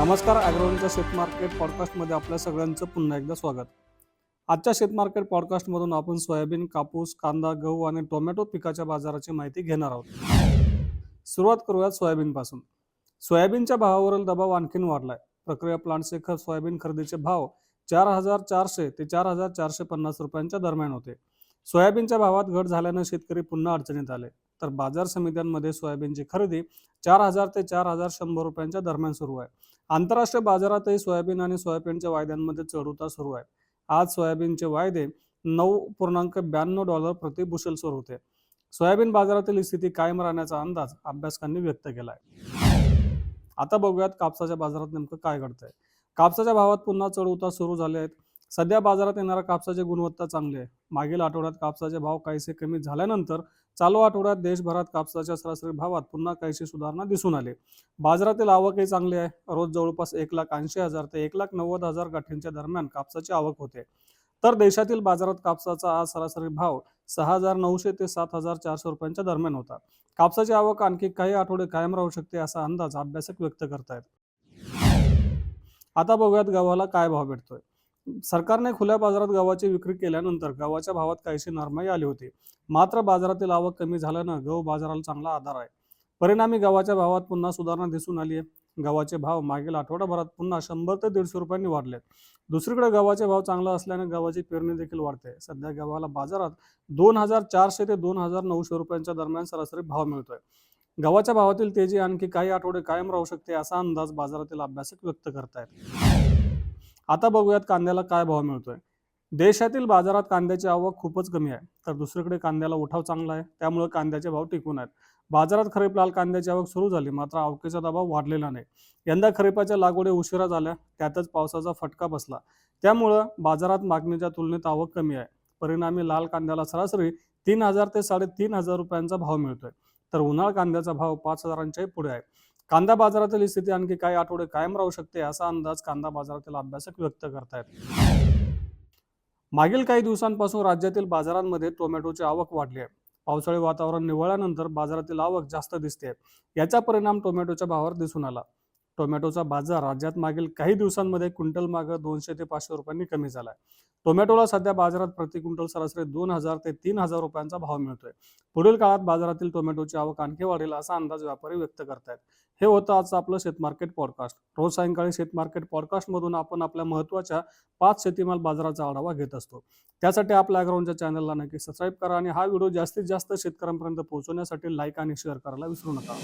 नमस्कार ॲग्रोवनच्या शेत मार्केट पॉडकास्टमध्ये आपल्या सगळ्यांचं पुन्हा एकदा स्वागत. आजच्या शेत मार्केट पॉडकास्टमधून आपण सोयाबीन कापूस कांदा गहू आणि टोमॅटो पिकाच्या बाजाराची माहिती घेणार आहोत. सुरुवात करूयात सोयाबीनपासून. सोयाबीनच्या भावावरील दबाव आणखीन वाढलाय. प्रक्रिया प्लांटचे खत सोयाबीन खरेदीचे भाव चार हजार चारशे ते चार हजार चारशे पन्नास रुपयांच्या दरम्यान होते. सोयाबीनच्या भावात घट झाल्यानं शेतकरी पुन्हा अडचणीत आले. तर बाजार समित्यांमध्ये सोयाबीनची खरेदी चार हजार ते चार हजार शंभर रुपयांच्या दरम्यान सुरू आहे. आंतरराष्ट्रीय बाजारातही सोयाबीन आणि सोयाबीनच्या वायद्यांमध्ये चढउतार सुरू आहे. आज सोयाबीनचे वायदे नऊ पूर्णांक ब्याण्णव डॉलर प्रति बुशेलसवर होते. सोयाबीन बाजारातील स्थिती कायम राहण्याचा अंदाज अभ्यासकांनी व्यक्त केला आहे आता बघूयात कापसाच्या बाजारात नेमकं काय घडतंय. कापसाच्या भावात पुन्हा चढउतार सुरू झाले आहेत. सध्या बाजारात येणाऱ्या कापसाची गुणवत्ता चांगली आहे. मागील आठवड्यात कापसाचे भाव काहीसे कमी झाल्यानंतर चालू आठवड्यात देशभरात कापसाच्या सरासरी भावात पुन्हा काहीशी सुधारणा दिसून आली. बाजारातील आवकही चांगली आहे. रोज जवळपास एक लाख ऐंशी हजार ते एक लाख नव्वद हजार गाठींच्या दरम्यान कापसाची आवक होते. तर देशातील बाजारात कापसाचा आज सरासरी भाव सहा हजार नऊशे ते सात हजार चारशे रुपयांच्या दरम्यान होता. कापसाची आवक आणखी काही आठवडे कायम राहू शकते असा अंदाज अभ्यासक व्यक्त करतायत. आता बघूयात गव्हाला काय भाव भेटतोय. सरकारने खुल्या बाजारात गव्हाची विक्री केल्यानंतर गव्हाच्या भावात काहीशी नरमाई आली होती. मात्र बाजारातील आवक कमी झाल्यानं गहू बाजाराला चांगला आधार आहे. परिणामी गव्हाच्या भावात पुन्हा सुधारणा दिसून आली आहे. गव्हाचे भाव मागील आठवडाभरात पुन्हा शंभर ते दीडशे रुपयांनी वाढले दुसरीकडे गव्हाचे भाव चांगला असल्याने गव्हाची पेरणी देखील वाढते सध्या गव्हाला बाजारात दोन हजार चारशे ते दोन हजार नऊशे रुपयांच्या दरम्यान सरासरी भाव मिळतोय. गव्हाच्या भावातील तेजी आणखी काही आठवडे कायम राहू शकते असा अंदाज बाजारातील अभ्यासक व्यक्त करतायत. आता बघूयात कांद्याला काय भाव मिळतोय. देशातील बाजारात कांद्याची आवक खूपच कमी आहे. तर दुसरीकडे कांद्याला उठाव चांगला आहे. त्यामुळे कांद्याचे भाव टिकून आहेत. बाजारात खरीप लाल कांद्याची आवक सुरू झाली मात्र आवकेचा दबाव वाढलेला नाही. यंदा खरीपाच्या लागवडी उशिरा झाल्या त्यातच पावसाचा फटका बसला. त्यामुळं बाजारात मागणीच्या तुलनेत आवक कमी आहे. परिणामी लाल कांद्याला सरासरी तीन हजार ते साडेतीन हजार रुपयांचा भाव मिळतोय. तर उन्हाळ कांद्याचा भाव पाच हजारांच्याही पुढे आहे. कांदा बाजारातील स्थिती आणखी काही आठवडे कायम राहू शकते असा अंदाज कांदा बाजारातील अभ्यासक व्यक्त करतायत. मागील काही दिवसांपासून राज्यातील बाजारांमध्ये टोमॅटोची आवक वाढली आहे. पावसाळी वातावरण निवळल्यानंतर बाजारातील आवक जास्त दिसते याचा परिणाम टोमॅटोच्या भावावर दिसून आला. टोमॅटोचा बाजार राज्यात मागील काही दिवसांमध्ये क्विंटल मागं दोनशे ते पाचशे रुपयांनी कमी झालाय. टोमॅटोला सध्या बाजारात प्रति क्विंटल सरासरी दोन हजार ते तीन हजार रुपयांचा भाव मिळतोय. पुढील काळात बाजारातील टोमॅटोची आवक आणखी वाढेल असा अंदाज व्यापारी व्यक्त करतायत. हे होतं आजचं आपलं शेतमार्केट पॉडकास्ट. रोज सायंकाळी शेतमार्केट पॉडकास्टमधून आपण आपल्या महत्त्वाच्या पाच शेतीमाल बाजाराचा आढावा घेत असतो. त्यासाठी आपल्या अग्राउंडच्या चॅनलला नक्की सबस्क्राईब करा आणि हा व्हिडिओ जास्तीत जास्त शेतकऱ्यांपर्यंत पोहोचवण्यासाठी लाईक आणि शेअर करायला विसरू नका.